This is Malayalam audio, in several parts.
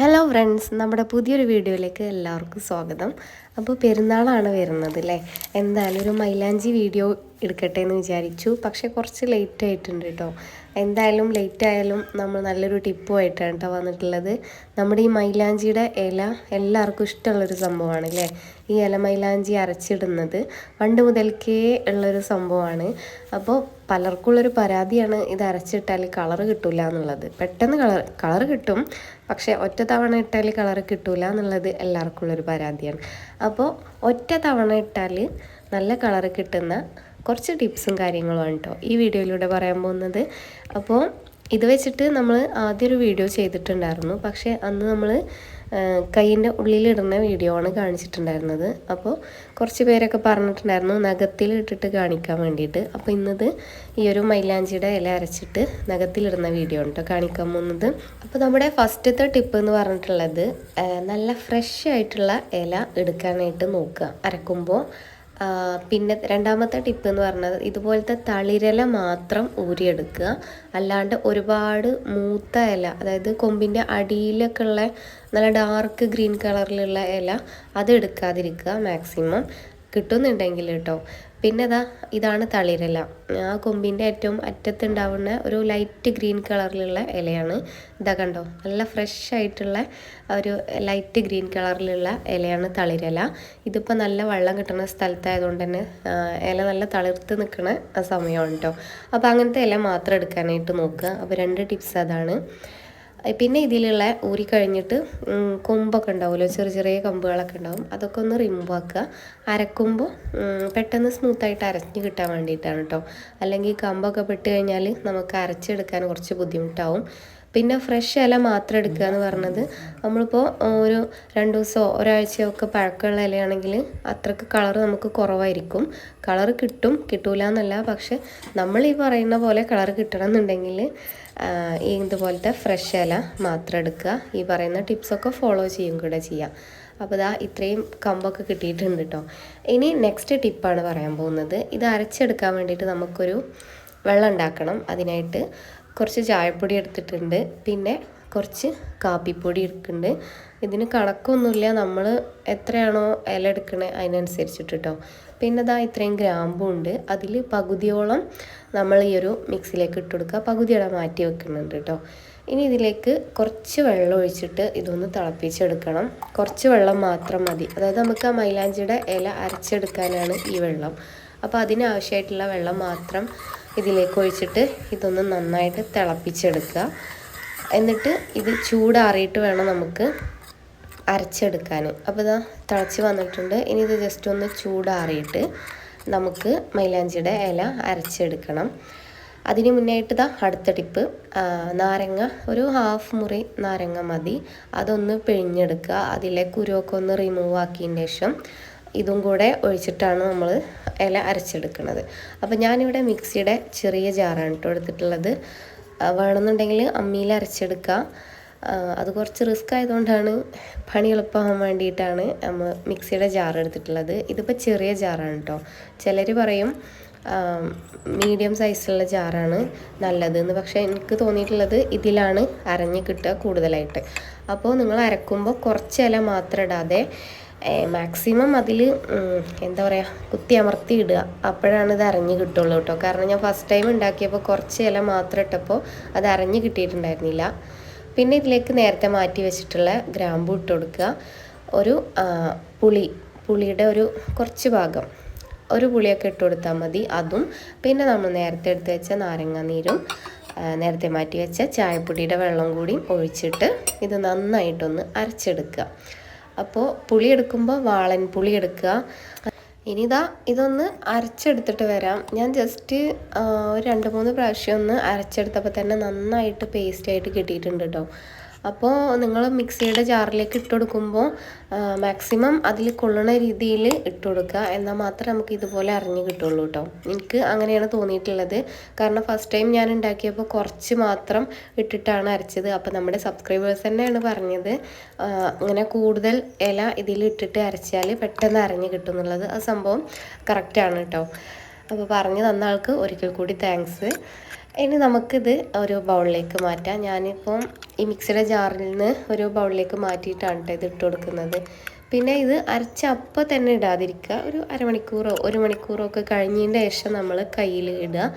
ഹലോ ഫ്രണ്ട്സ് നമ്മുടെ പുതിയൊരു വീഡിയോയിലേക്ക് എല്ലാവർക്കും സ്വാഗതം. അപ്പോൾ പെരുന്നാളാണ് വരുന്നത് അല്ലേ എന്തായാലും ഒരു മൈലാഞ്ചി വീഡിയോ എടുക്കട്ടെ എന്ന് വിചാരിച്ചു. പക്ഷേ കുറച്ച് ലേറ്റ് ആയിട്ടുണ്ട് കേട്ടോ എന്തായാലും ലേറ്റ് ആയാലും നമ്മൾ നല്ലൊരു ടിപ്പുമായിട്ടാണ് കേട്ടോ വന്നിട്ടുള്ളത്. നമ്മുടെ ഈ മൈലാഞ്ചിയുടെ ഇല എല്ലാവർക്കും ഇഷ്ടമുള്ളൊരു സംഭവമാണ് അല്ലേ ഈ ഇല മൈലാഞ്ചി അരച്ചിടുന്നത് പണ്ട് മുതൽക്കേ ഉള്ളൊരു സംഭവമാണ്. അപ്പോൾ പലർക്കുള്ളൊരു പരാതിയാണ് ഇത് അരച്ചിട്ടാൽ കളർ കിട്ടില്ല എന്നുള്ളത്. പെട്ടെന്ന് കളർ കളർ കിട്ടും. പക്ഷേ ഒറ്റ തവണ ഇട്ടാൽ കളർ കിട്ടില്ല എന്നുള്ളത് എല്ലാവർക്കും ഉള്ളൊരു പരാതിയാണ്. അപ്പോൾ ഒറ്റ തവണ ഇട്ടാൽ നല്ല കളർ കിട്ടുന്ന കുറച്ച് ടിപ്സും കാര്യങ്ങളുമാണ് കേട്ടോ ഈ വീഡിയോയിലൂടെ പറയാൻ പോകുന്നത്. അപ്പോൾ ഇത് വെച്ചിട്ട് നമ്മൾ ആദ്യം ഒരു വീഡിയോ ചെയ്തിട്ടുണ്ടായിരുന്നു. പക്ഷേ അന്ന് നമ്മൾ കയ്യിന്റെ ഉള്ളിലിടുന്ന വീഡിയോ ആണ് കാണിച്ചിട്ടുണ്ടായിരുന്നത്. അപ്പോൾ കുറച്ച് പേരൊക്കെ പറഞ്ഞിട്ടുണ്ടായിരുന്നു നഖത്തിൽ ഇട്ടിട്ട് കാണിക്കാൻ വേണ്ടിയിട്ട്. അപ്പോൾ ഇന്നത് ഈ ഒരു മൈലാഞ്ചിയുടെ ഇല അരച്ചിട്ട് നഖത്തിലിടുന്ന വീഡിയോ ഉണ്ട് കാണിക്കാൻ പോകുന്നത്. അപ്പോൾ നമ്മുടെ ഫസ്റ്റത്തെ ടിപ്പ് എന്ന് പറഞ്ഞിട്ടുള്ളത് നല്ല ഫ്രഷ് ആയിട്ടുള്ള ഇല എടുക്കാനായിട്ട് നോക്കുക. അരക്കുമ്പോൾ പിന്നെ രണ്ടാമത്തെ ടിപ്പ് എന്ന് പറഞ്ഞത് ഇതുപോലത്തെ തളിരല മാത്രം ഊരിയെടുക്കുക. അല്ലാണ്ട് ഒരുപാട് മൂത്ത ഇല അതായത് കൊമ്പിന്റെ അടിയിലൊക്കെ ഉള്ള നല്ല ഡാർക്ക് ഗ്രീൻ കളറിലുള്ള ഇല അത് എടുക്കാതിരിക്കുക മാക്സിമം കിട്ടുന്നുണ്ടെങ്കിൽ കേട്ടോ. പിന്നെ ഇതാ ഇതാണ് തളിരില. ആ കൊമ്പിന്റെ ഏറ്റവും അറ്റത്തുണ്ടാവുന്ന ഒരു ലൈറ്റ് ഗ്രീൻ കളറിലുള്ള ഇലയാണ്. ഇതാ കണ്ടോ നല്ല ഫ്രഷ് ആയിട്ടുള്ള ഒരു ലൈറ്റ് ഗ്രീൻ കളറിലുള്ള ഇലയാണ് തളിരില. ഇതിപ്പോൾ നല്ല വെള്ളം കിട്ടുന്ന സ്ഥലത്തായതുകൊണ്ട് തന്നെ ഇല നല്ല തളിർത്ത് നിൽക്കുന്ന സമയമാണ് കേട്ടോ അപ്പോൾ അങ്ങനത്തെ ഇല മാത്രം എടുക്കാനായിട്ട് നോക്കുക. അപ്പോൾ രണ്ട് ടിപ്സ് അതാണ്. പിന്നെ ഇതിലുള്ള ഊരി കഴിഞ്ഞിട്ട് ഉം, കൊമ്പൊക്കെ ഉണ്ടാവുമല്ലോ ചെറിയ ചെറിയ കമ്പുകളൊക്കെ ഉണ്ടാവും. അതൊക്കെ ഒന്ന് റിമൂവ് ആക്കുക. അരക്കുമ്പോൾ പെട്ടെന്ന് സ്മൂത്തായിട്ട് അരഞ്ഞ് കിട്ടാൻ വേണ്ടിയിട്ടാണ് കേട്ടോ അല്ലെങ്കിൽ കമ്പൊക്കെ പെട്ട് കഴിഞ്ഞാൽ നമുക്ക് അരച്ചെടുക്കാൻ കുറച്ച് ബുദ്ധിമുട്ടാവും. പിന്നെ ഫ്രഷ് ഇല മാത്രം എടുക്കുക എന്ന് പറഞ്ഞത് നമ്മളിപ്പോൾ ഒരു രണ്ട് ദിവസമോ ഒരാഴ്ചയോ ഒക്കെ പഴക്കമുള്ള ഇലയാണെങ്കിൽ അത്രയ്ക്ക് കളർ നമുക്ക് കുറവായിരിക്കും. കളർ കിട്ടും കിട്ടൂല എന്നല്ല പക്ഷെ നമ്മൾ ഈ പറയുന്ന പോലെ കളർ കിട്ടണം എന്നുണ്ടെങ്കിൽ ഈ ഇതുപോലത്തെ ഫ്രഷ് ഇല മാത്രം എടുക്കുക. ഈ പറയുന്ന ടിപ്സൊക്കെ ഫോളോ ചെയ്യും കൂടെ ചെയ്യാം. അപ്പോൾ ഇതാ ഇത്രയും കമ്പൊക്കെ കിട്ടിയിട്ടുണ്ട് കേട്ടോ ഇനി നെക്സ്റ്റ് ടിപ്പാണ് പറയാൻ പോകുന്നത്. ഇത് അരച്ചെടുക്കാൻ വേണ്ടിയിട്ട് നമുക്കൊരു വെള്ളം ഉണ്ടാക്കണം. അതിനായിട്ട് കുറച്ച് ചായപ്പൊടി എടുത്തിട്ടുണ്ട്. പിന്നെ കുറച്ച് കാപ്പിപ്പൊടി എടുക്കുന്നുണ്ട്. ഇതിന് കണക്കൊന്നുമില്ല. നമ്മൾ എത്രയാണോ ഇല എടുക്കണേ അതിനനുസരിച്ചിട്ട് കേട്ടോ പിന്നെ ഇതാ ഇത്രയും ഗ്രാമ്പും ഉണ്ട് അതിൽ പകുതിയോളം നമ്മൾ ഈ ഒരു മിക്സിയിലേക്ക് ഇട്ട് കൊടുക്കുക. പകുതിയോളം മാറ്റി വെക്കുന്നുണ്ട് കേട്ടോ ഇനി ഇതിലേക്ക് കുറച്ച് വെള്ളം ഒഴിച്ചിട്ട് ഇതൊന്ന് തിളപ്പിച്ചെടുക്കണം. കുറച്ച് വെള്ളം മാത്രം മതി. അതായത് നമുക്ക് ആ മൈലാഞ്ചിയുടെ ഇല അരച്ചെടുക്കാനാണ് ഈ വെള്ളം. അപ്പോൾ അതിനാവശ്യമായിട്ടുള്ള വെള്ളം മാത്രം ഇതിലേക്ക് ഒഴിച്ചിട്ട് ഇതൊന്ന് നന്നായിട്ട് തിളപ്പിച്ചെടുക്കുക. എന്നിട്ട് ഇത് ചൂടാറിയിട്ട് വേണം നമുക്ക് അരച്ചെടുക്കാൻ. അപ്പോൾ ഇതാ തിളച്ച് വന്നിട്ടുണ്ട്. ഇനി ഇത് ജസ്റ്റ് ഒന്ന് ചൂടാറിയിട്ട് നമുക്ക് മൈലാഞ്ചിയുടെ ഇല അരച്ചെടുക്കണം. അതിന് മുന്നായിട്ട് ഇതാ അടുത്ത ടിപ്പ് നാരങ്ങ ഒരു ഹാഫ് മുറി നാരങ്ങ മതി. അതൊന്ന് പിഴിഞ്ഞെടുക്കുക. അതിലെ കുരുവൊക്കെ ഒന്ന് റിമൂവ് ആക്കിയതിന് ശേഷം ഇതും കൂടെ ഒഴിച്ചിട്ടാണ് നമ്മൾ ഇല അരച്ചെടുക്കുന്നത്. അപ്പോൾ ഞാനിവിടെ മിക്സിയുടെ ചെറിയ ജാറാണ് കേട്ടോ എടുത്തിട്ടുള്ളത്. വേണമെന്നുണ്ടെങ്കിൽ അമ്മിയിൽ അരച്ചെടുക്കുക അത് കുറച്ച് റിസ്ക് ആയതുകൊണ്ടാണ് പണി എളുപ്പമാകാൻ വേണ്ടിയിട്ടാണ് നമ്മൾ മിക്സിയുടെ ജാർ എടുത്തിട്ടുള്ളത്. ഇതിപ്പോൾ ചെറിയ ജാറാണ് കേട്ടോ ചിലർ പറയും മീഡിയം സൈസിലുള്ള ജാറാണ് നല്ലതെന്ന്. പക്ഷേ എനിക്ക് തോന്നിയിട്ടുള്ളത് ഇതിലാണ് അരഞ്ഞ് കിട്ടുക കൂടുതലായിട്ട്. അപ്പോൾ നിങ്ങൾ അരക്കുമ്പോൾ കുറച്ച് ഇല മാത്രം ഇടാതെ മാക്സിമം അതിൽ എന്താ പറയുക കുത്തി അമർത്തി ഇടുക. അപ്പോഴാണ് ഇത് അരഞ്ഞ് കിട്ടുള്ളൂ കേട്ടോ. കാരണം ഞാൻ ഫസ്റ്റ് ടൈം ഉണ്ടാക്കിയപ്പോൾ കുറച്ച് ഇല മാത്രം ഇട്ടപ്പോൾ അത് അരഞ്ഞ് കിട്ടിയിട്ടുണ്ടായിരുന്നില്ല. പിന്നെ ഇതിലേക്ക് നേരത്തെ മാറ്റി വെച്ചിട്ടുള്ള ഗ്രാമ്പു ഇട്ട് കൊടുക്കുക. ഒരു പുളി പുളിയുടെ ഒരു കുറച്ച് ഭാഗം. ഒരു പുളിയൊക്കെ ഇട്ട് കൊടുത്താൽ മതി. അതും പിന്നെ നമ്മൾ നേരത്തെ എടുത്ത് വെച്ച നാരങ്ങ നീരും നേരത്തെ മാറ്റി വെച്ച ചായപ്പൊടിയുടെ വെള്ളം കൂടി ഒഴിച്ചിട്ട് ഇത് നന്നായിട്ടൊന്ന് അരച്ചെടുക്കുക. അപ്പോൾ പുളി എടുക്കുമ്പോൾ വാളൻ പുളി എടുക്കുക ഇനി ഇതാ ഇതൊന്ന് അരച്ചെടുത്തിട്ട് വരാം. ഞാൻ ജസ്റ്റ് ഒരു രണ്ട് മൂന്ന് പ്രാവശ്യം ഒന്ന് അരച്ചെടുത്തപ്പോൾ തന്നെ നന്നായിട്ട് പേസ്റ്റായിട്ട് കിട്ടിയിട്ടുണ്ട് കേട്ടോ അപ്പോൾ നിങ്ങൾ മിക്സിയുടെ ജാറിലേക്ക് ഇട്ട് കൊടുക്കുമ്പോൾ മാക്സിമം അതിൽ കൊള്ളണ രീതിയിൽ ഇട്ട് കൊടുക്കുക. എന്നാൽ മാത്രമേ നമുക്ക് ഇതുപോലെ അറിഞ്ഞ് കിട്ടുള്ളൂ കേട്ടോ. എനിക്ക് അങ്ങനെയാണ് തോന്നിയിട്ടുള്ളത്. കാരണം ഫസ്റ്റ് ടൈം ഞാൻ ഉണ്ടാക്കിയപ്പോൾ കുറച്ച് മാത്രം ഇട്ടിട്ടാണ് അരച്ചത്. അപ്പോൾ നമ്മുടെ സബ്സ്ക്രൈബേഴ്സ് തന്നെയാണ് പറഞ്ഞത്. അങ്ങനെ കൂടുതൽ ഇല ഇതിൽ ഇട്ടിട്ട് അരച്ചാൽ പെട്ടെന്ന് അറിഞ്ഞ് കിട്ടും എന്നുള്ളത്. ആ സംഭവം കറക്റ്റാണ് കേട്ടോ. അപ്പോൾ പറഞ്ഞു തന്ന ആൾക്ക് ഒരിക്കൽ കൂടി താങ്ക്സ് ഇനി നമുക്കിത് ഒരു ബൗളിലേക്ക് മാറ്റാം. ഞാനിപ്പം ഈ മിക്സിയുടെ ജാറിൽ നിന്ന് ഒരു ബൗളിലേക്ക് മാറ്റിയിട്ടാണ് കേട്ടോ ഇത് ഇട്ട് കൊടുക്കുന്നത്. പിന്നെ ഇത് അരച്ച അപ്പം തന്നെ ഇടാതിരിക്കുക. ഒരു അരമണിക്കൂറോ ഒരു മണിക്കൂറോ ഒക്കെ കഴിഞ്ഞതിന്റെ ശേഷം നമ്മൾ കയ്യിൽ ഇടുക.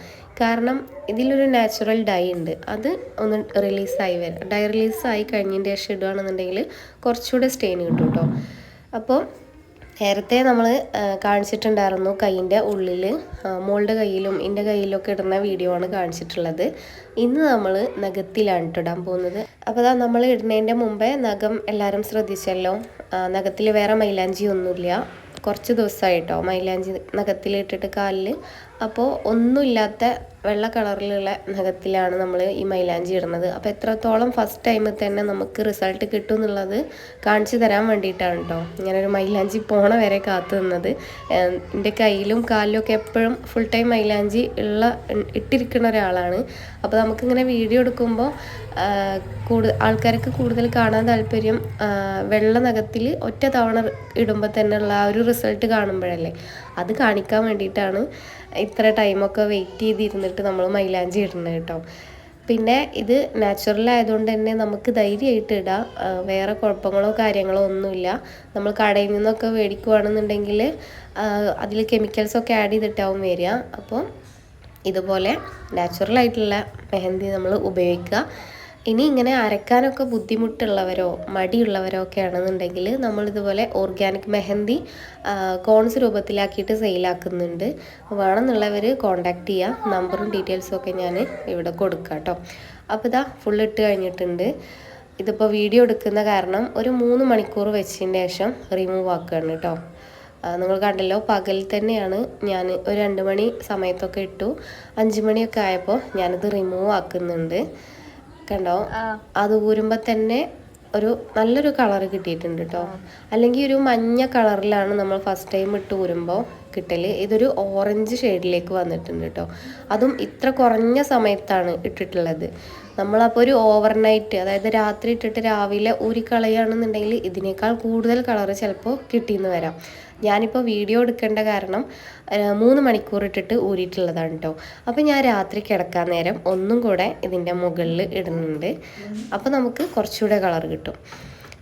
കാരണം ഇതിലൊരു നാച്ചുറൽ ഡൈ ഉണ്ട്. അത് ഒന്ന് റിലീസായി വരാം ഡൈ റിലീസായി കഴിഞ്ഞതിന്റെ ശേഷം ഇടുകയാണെന്നുണ്ടെങ്കിൽ കുറച്ചുകൂടെ സ്റ്റെയിൻ കിട്ടും കേട്ടോ അപ്പോൾ നേരത്തെ നമ്മൾ കാണിച്ചിട്ടുണ്ടായിരുന്നു കൈയിന്റെ ഉള്ളിൽ മോളുടെ കയ്യിലും എന്റെ കയ്യിലൊക്കെ ഇടുന്ന വീഡിയോ ആണ് കാണിച്ചിട്ടുള്ളത്. ഇന്ന് നമ്മൾ നഖത്തിലാണ് ഇട്ടിടാൻ പോകുന്നത്. അപ്പോൾ അതാ നമ്മൾ ഇടുന്നതിന്റെ മുമ്പേ നഖം എല്ലാവരും ശ്രദ്ധിച്ചല്ലോ. നഖത്തിൽ വേറെ മൈലാഞ്ചി ഒന്നുമില്ല. കുറച്ച് ദിവസമായിട്ടോ മൈലാഞ്ചി നഖത്തിലിട്ടിട്ട് കാലിൽ അപ്പോൾ ഒന്നുമില്ലാത്ത വെള്ള കളറിലുള്ള നഖത്തിലാണ് നമ്മൾ ഈ മൈലാഞ്ചി ഇടുന്നത്. അപ്പോൾ എത്രത്തോളം ഫസ്റ്റ് ടൈമിൽ തന്നെ നമുക്ക് റിസൾട്ട് കിട്ടും എന്നുള്ളത് കാണിച്ചു തരാൻ വേണ്ടിയിട്ടാണ് കേട്ടോ ഇങ്ങനെ ഒരു മൈലാഞ്ചി പോണ വരെ കാത്തു നിന്നത്. എന്റെ കയ്യിലും കാലിലും ഒക്കെ എപ്പോഴും ഫുൾ ടൈം മൈലാഞ്ചി ഉള്ള ഇട്ടിരിക്കുന്ന ഒരാളാണ്. അപ്പോൾ നമുക്കിങ്ങനെ വീഡിയോ എടുക്കുമ്പോൾ കൂടുതൽ ആൾക്കാർക്ക് കൂടുതൽ കാണാൻ താല്പര്യം വെള്ള നഖത്തിൽ ഒറ്റ തവണ ഇടുമ്പോൾ തന്നെയുള്ള ആ ഒരു റിസൾട്ട് കാണുമ്പോഴല്ലേ? അത് കാണിക്കാൻ വേണ്ടിയിട്ടാണ്. ഇത്ര ടൈമൊക്കെ വെയിറ്റ് ചെയ്തിരുന്നിട്ട് നമ്മൾ മൈലാഞ്ചി ഇടുന്നത് കേട്ടോ. പിന്നെ ഇത് നാച്ചുറൽ ആയതുകൊണ്ട് തന്നെ നമുക്ക് ധൈര്യമായിട്ട് ഇടാം. വേറെ കുഴപ്പങ്ങളോ കാര്യങ്ങളോ ഒന്നുമില്ല. നമ്മൾ കടയിൽ നിന്നൊക്കെ മേടിക്കുകയാണെന്നുണ്ടെങ്കിൽ അതിൽ കെമിക്കൽസൊക്കെ ആഡ് ചെയ്തിട്ടാവും വരിക. അപ്പോൾ ഇതുപോലെ നാച്ചുറൽ ആയിട്ടുള്ള മെഹന്തി നമ്മൾ ഉപയോഗിക്കുക. ഇനി ഇങ്ങനെ അരക്കാനൊക്കെ ബുദ്ധിമുട്ടുള്ളവരോ മടിയുള്ളവരോ ഒക്കെ ആണെന്നുണ്ടെങ്കിൽ നമ്മളിതുപോലെ ഓർഗാനിക് മെഹന്തി കോൺസ് രൂപത്തിലാക്കിയിട്ട് സെയിലാക്കുന്നുണ്ട് വേണമെന്നുള്ളവർ കോണ്ടാക്ട് ചെയ്യുക നമ്പറും ഡീറ്റെയിൽസും ഒക്കെ ഞാൻ ഇവിടെ കൊടുക്കാം കേട്ടോ അപ്പോൾ ഇതാ ഫുൾ ഇട്ട് കഴിഞ്ഞിട്ടുണ്ട്. ഇതിപ്പോൾ വീഡിയോ എടുക്കുന്ന കാരണം ഒരു മൂന്ന് മണിക്കൂർ വെച്ചതിന് ശേഷം റിമൂവ് ആക്കുകയാണ് കേട്ടോ നിങ്ങൾ കണ്ടല്ലോ പകൽ തന്നെയാണ് ഞാൻ ഒരു രണ്ട് മണി സമയത്തൊക്കെ ഇട്ടു. അഞ്ച് മണിയൊക്കെ ആയപ്പോൾ ഞാനിത് റിമൂവ് ആക്കുന്നുണ്ട്. കണ്ടോ? അത് ഊരുമ്പോൾ തന്നെ ഒരു നല്ലൊരു കളർ കിട്ടിയിട്ടുണ്ട് കേട്ടോ അല്ലെങ്കിൽ ഒരു മഞ്ഞ കളറിലാണ് നമ്മൾ ഫസ്റ്റ് ടൈം ഇട്ട് ഊരുമ്പോൾ കിട്ടൽ ഇതൊരു ഓറഞ്ച് ഷെയ്ഡിലേക്ക് വന്നിട്ടുണ്ട് കേട്ടോ അതും ഇത്ര കുറഞ്ഞ സമയത്താണ് ഇട്ടിട്ടുള്ളത്. നമ്മളപ്പോൾ ഒരു ഓവർനൈറ്റ് അതായത് രാത്രി ഇട്ടിട്ട് രാവിലെ ഊരിക്കളയുകയാണെന്നുണ്ടെങ്കിൽ ഇതിനേക്കാൾ കൂടുതൽ കളർ ചിലപ്പോൾ കിട്ടിയെന്ന് വരാം. ഞാനിപ്പോൾ വീഡിയോ എടുക്കേണ്ട കാരണം മൂന്ന് മണിക്കൂർ ഇട്ടിട്ട് ഊരിയിട്ടുള്ളതാണ് കേട്ടോ അപ്പോൾ ഞാൻ രാത്രി കിടക്കാൻ നേരം ഒന്നും കൂടെ ഇതിന്റെ മുകളിൽ ഇടുന്നുണ്ട്. അപ്പോൾ നമുക്ക് കുറച്ചുകൂടെ കളർ കിട്ടും.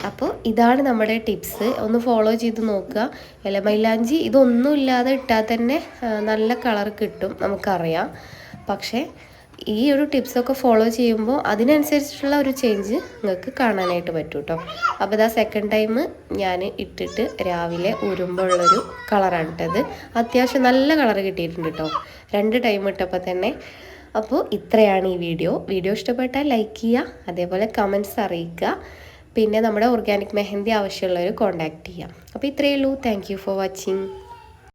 അപ്പോൾ ഇതാണ് നമ്മുടെ ടിപ്സ്. ഒന്ന് ഫോളോ ചെയ്ത് നോക്കുക. ഇലമൈലാഞ്ചി ഇതൊന്നും ഇല്ലാതെ ഇട്ടാൽ തന്നെ നല്ല കളർ കിട്ടും നമുക്കറിയാം. പക്ഷേ ഈ ഒരു ടിപ്സൊക്കെ ഫോളോ ചെയ്യുമ്പോൾ അതിനനുസരിച്ചിട്ടുള്ള ഒരു ചേഞ്ച് നിങ്ങൾക്ക് കാണാനായിട്ട് പറ്റും കേട്ടോ അപ്പോൾ ഇതാ സെക്കൻഡ് ടൈം ഞാൻ ഇട്ടിട്ട് രാവിലെ ഉരുമ്പുള്ളൊരു കളറാണ് ഇട്ടത് അത്യാവശ്യം നല്ല കളർ കിട്ടിയിട്ടുണ്ട് കേട്ടോ രണ്ട് ടൈം ഇട്ടപ്പോൾ തന്നെ. അപ്പോൾ ഇത്രയാണ് ഈ വീഡിയോ വീഡിയോ ഇഷ്ടപ്പെട്ടാൽ ലൈക്ക് ചെയ്യുക അതേപോലെ കമൻസ് അറിയിക്കുക പിന്നെ നമ്മുടെ ഓർഗാനിക് മെഹന്തി ആവശ്യമുള്ളവർ കോൺടാക്റ്റ് ചെയ്യാം. അപ്പോൾ ഇത്രയേ ഉള്ളൂ. Thank for watching